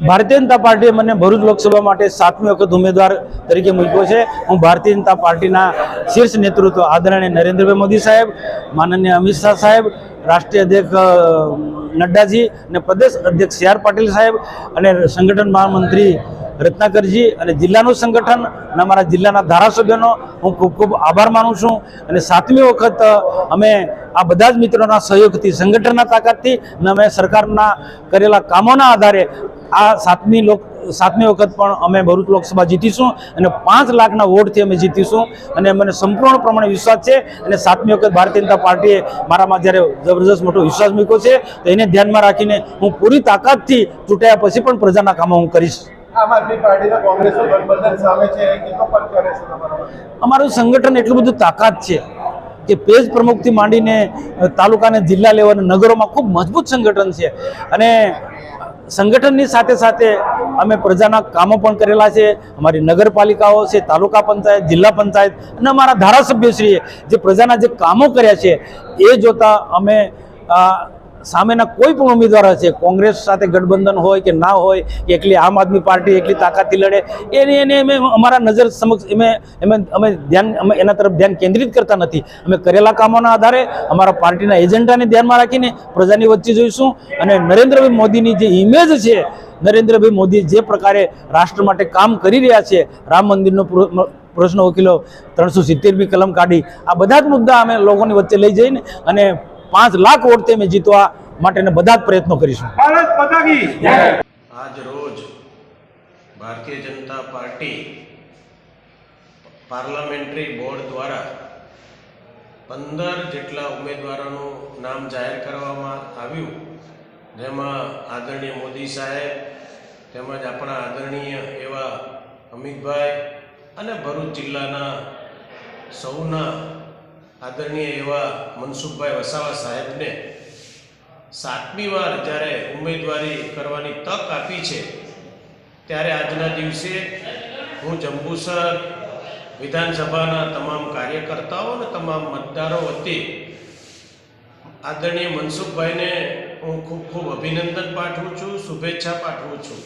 ભારતીય જનતા પાર્ટીએ મને ભરૂચ લોકસભા માટે સાતમી વખત ઉમેદવાર તરીકે મૂક્યો છે. હું ભારતીય જનતા પાર્ટીના શીર્ષ નેતૃત્વ આદરણીય નરેન્દ્રભાઈ મોદી સાહેબ, માનનીય અમિત શાહ સાહેબ, રાષ્ટ્રીય અધ્યક્ષ નડ્ડાજી અને પ્રદેશ અધ્યક્ષ સી આર પાટીલ સાહેબ અને સંગઠન મહામંત્રી રત્નાકરજી અને જિલ્લાનું સંગઠન અને અમારા જિલ્લાના ધારાસભ્યોનો હું ખૂબ ખૂબ આભાર માનું છું. અને સાતમી વખત અમે આ બધા જ મિત્રોના સહયોગથી, સંગઠનના તાકાતથી અને અમે સરકારના કરેલા કામોના આધારે આ સાતમી લોક સાતમી વખત પણ અમે ભરૂચ લોકસભા જીતીશું અને પાંચ લાખના વોટથી અમે જીતીશું અને મને સંપૂર્ણ પ્રમાણે વિશ્વાસ છે અને સાતમી વખત ભારતીય જનતા પાર્ટીએ મારામાં જ્યારે જબરજસ્ત મોટો વિશ્વાસ મૂક્યો છે તો એને ધ્યાનમાં રાખીને હું પૂરી તાકાતથી ચૂંટાયા પછી પણ પ્રજાના કામો હું કરીશ? અમારું સંગઠન એટલું બધું તાકાત છે કે પેજ પ્રમુખથી માંડીને તાલુકાને જિલ્લા લેવલ નગરોમાં ખૂબ મજબૂત સંગઠન છે અને સંગઠનની સાથે સાથે અમે પ્રજાના કામો પણ કરેલા છે. અમારી નગરપાલિકાઓ છે, તાલુકા પંચાયત, જિલ્લા પંચાયત અને અમારા ધારાસભ્યશ્રીએ જે પ્રજાના જે કામો કર્યા છે, એ જોતા અમે સામેના કોઈ પણ ઉમેદવાર હશે, કોંગ્રેસ સાથે ગઠબંધન હોય કે ના હોય, કે એકલી આમ આદમી પાર્ટી એકલી તાકાતથી લડે, એને એને અમે અમારા નજર સમક્ષ અમે અમે અમે ધ્યાન અમે એના તરફ ધ્યાન કેન્દ્રિત કરતા નથી. અમે કરેલા કામોના આધારે અમારા પાર્ટીના એજન્ડાને ધ્યાનમાં રાખીને પ્રજાની વચ્ચે જોઈશું. અને નરેન્દ્રભાઈ મોદીની જે ઇમેજ છે, નરેન્દ્રભાઈ મોદી જે પ્રકારે રાષ્ટ્ર માટે કામ કરી રહ્યા છે, રામ મંદિરનો પ્ર- પ્રશ્ન વકીલો ત્રણસો સિત્તેરમી કલમ કાઢી, આ બધા જ મુદ્દા અમે લોકોની વચ્ચે લઈ જઈને અને પાંચ લાખ વોટ અમે જીતવા માટેના બધા જ પ્રયત્નો કરીશું. આજ રોજ Bharatiya Janata party parliamentary board દ્વારા પંદર જેટલા ઉમેદવારોનું નામ જાહેર કરવામાં આવ્યું. જેમાં આદરણીય મોદી સાહેબ તેમજ આપણા આદરણીય એવા અમિતભાઈ અને ભરૂચ જિલ્લાના સૌના આદરણીય એવા મનસુખભાઈ વસાવા સાહેબને સાતમી વાર જ્યારે ઉમેદવારી કરવાની તક આપી છે, ત્યારે આજના દિવસે હું જંબુસર વિધાનસભાના તમામ કાર્યકર્તાઓ અને તમામ મતદારો વતી આદરણીય મનસુખભાઈને હું ખૂબ ખૂબ અભિનંદન પાઠવું છું, શુભેચ્છા પાઠવું છું.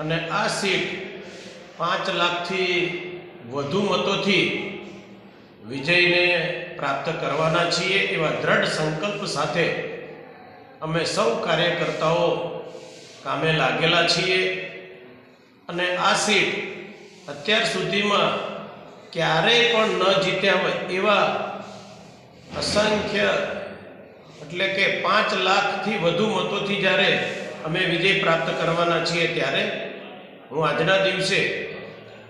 અને આ સીટ પાંચ લાખથી વધુ મતોથી વિજયને પ્રાપ્ત કરવાના છીએ એવા દ્રઢ સંકલ્પ સાથે અમે સૌ કાર્યકર્તાઓ કામે લાગેલા છીએ અને આ સીટ અત્યાર સુધીમાં ક્યારેય પણ ન જીત્યા હોય એવા અસંખ્ય એટલે કે પાંચ લાખથી વધુ મતોથી જ્યારે અમે વિજય પ્રાપ્ત કરવાના છીએ ત્યારે હું આજના દિવસે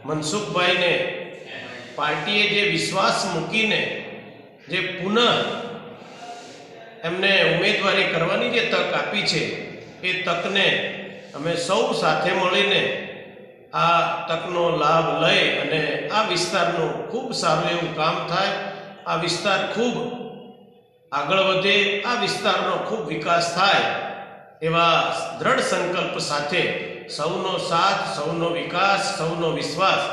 મનસુખભાઈને પાર્ટીએ જે વિશ્વાસ મૂકીને જે પુનઃ એમને ઉમેદવારી કરવાની જે તક આપી છે, એ તકને અમે સૌ સાથે મળીને આ તકનો લાભ લઈ અને આ વિસ્તારનું ખૂબ સારું એવું કામ થાય, આ વિસ્તાર ખૂબ આગળ વધે, આ વિસ્તારનો ખૂબ વિકાસ થાય, એવા દ્રઢ સંકલ્પ સાથે સૌનો સાથ, સૌનો વિકાસ, સૌનો વિશ્વાસ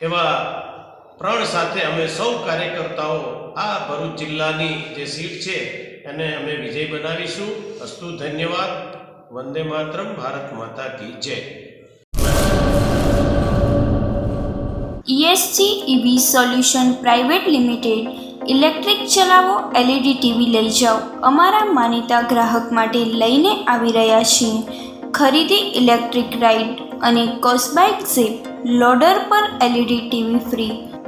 એવા પ્રણ સાથે અમે સૌ કાર્યકર્તાઓ આ ભરૂચ જિલ્લાની જે સીટ છે, એને અમે વિજય બનાવીશું. અસ્તુ ધન્યવાદ. વંદે માતરમ. ભારત માતા કી જય. ESC EV solution private limited electric ચલાવો એલઈડી ટીવી લઈ જાઓ. અમારા માનીતા ગ્રાહક માટે લઈને આવી રહ્યા છીએ. ખરીદી ઇલેક્ટ્રિક રાઇડ અને કોસ્બાઇક ઝીપ લોડર પર એલઈડી ટીવી ફ્રી